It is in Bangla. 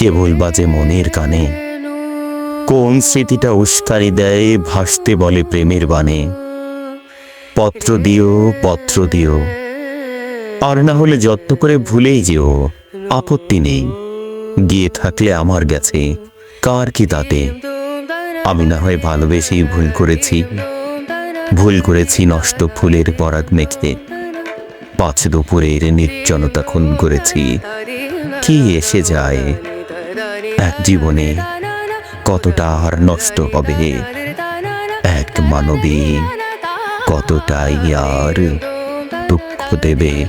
কেবল বাজে মনের কানে। কোন স্মৃতিটা উস্কানি দেয়, ভাসতে বলে প্রেমের বাণে। পত্র দিও পত্র দিও। আর না হলে যত্ন করে ভুলেই যেও, আপত্তি নেই। গিয়ে থাকলে আমার গেছে, কার কি তাতে আমি না হয় ভালোবেসেই ভুল করেছি। ভুল করেছি নষ্ট ফুলের পরাগ মেখে পাঁচ দুপুরের নির্জনতা খুন করেছি। কি এসে যায়? এক জীবনে কতটা আর নষ্ট হবে? এক মানবী কতটাই আর দুঃখ দেবে?